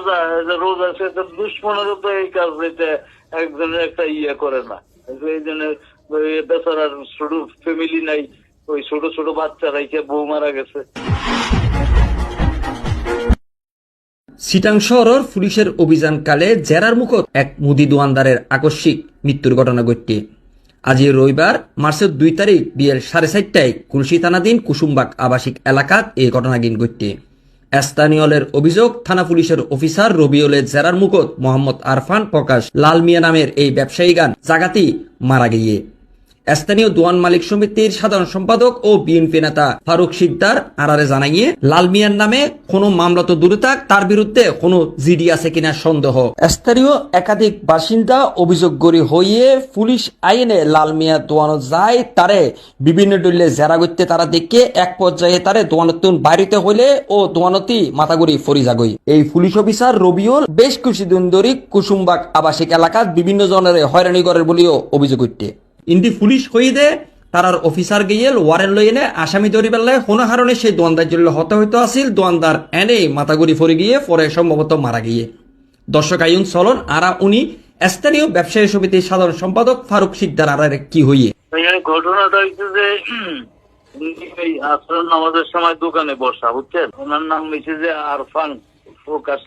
রোজা রোজা সে তো দুশ্মনেরও তো এই কাজ হইতে একজনের একটা ইয়ে করে না। এই জন্য বেচারার ছোট ফ্যামিলি নাই, ওই ছোট ছোট বাচ্চা রাইকে বউ মারা গেছে। সিটাং শহরের পুলিশের অভিযানকালে জেরার মুখত এক মুদি দোয়ানদারের আকস্মিক মৃত্যুর ঘটনা ঘটে। আজি রবিবার, মার্চের দুই তারিখ, বিয়ের সাড়ে চারটায় কুলসি থানাধীন কুসুমবাগ আবাসিক এলাকাত এই ঘটনাগিন ঘটে। স্থানীয়লের অভিযোগ, থানা পুলিশের অফিসার রবিউলের জেরার মুকত, মোহাম্মদ আরফান প্রকাশ, লালমিয়া নামের এই ব্যবসায়ী গান জাগাতি মারা গিয়ে। স্থানীয় দোয়ান মালিক সমিতির সাধারণ সম্পাদক ও বিএনপি নেতা ফারুক সিকদার আরারে জানাইয়ে, লাল মিয়ার নামে কোনো মামলা তো দূরে থাক, তার বিরুদ্ধে কোনো জিডি আছে কিনা সন্দেহ। স্থানীয় একাধিক বাসিন্দা অভিযোগ করি হইয়ে পুলিশ আইনে লাল মিয়া দোয়ানো যায়, তারে বিভিন্ন দলীয় জেরা করতে তারা দেখে এক পর্যায়ে তারে দোয়ানতুন বাড়িতে হইলে ও দোয়ানতি মাথাগুড়ি ফরি জাগই। এই পুলিশ অফিসার রবিউল বেশ কিছুদিন ধরে কুসুমবাগ আবাসিক এলাকাত বিভিন্ন জনের হয়রানি করার বলেও অভিযোগ উঠতে ইন্দি পুলিশ হয়ে দে, তারার অফিসার গিয়ে ওয়ারেন্ট লই এনে আসামি ধরি পেলে কোনো কারণে সেই দোয়ানদার জন্য হতে হইতে আসিল। দোয়ানদার এনে মাথাগুড়ি ফরে গিয়ে পরে সম্ভবত মারা গিয়ে। দর্শক আইন চলন, আরা উনি স্থানীয় ব্যবসায়ী সমিতির সাধারণ সম্পাদক ফারুক সিকদার আরারে কি হইয়ে? ঘটনাটা হচ্ছে যে এই নামাজের সময় দোকানে বসা, বুঝছেন? ওনার নাম হচ্ছে যে আরফান প্রকাশ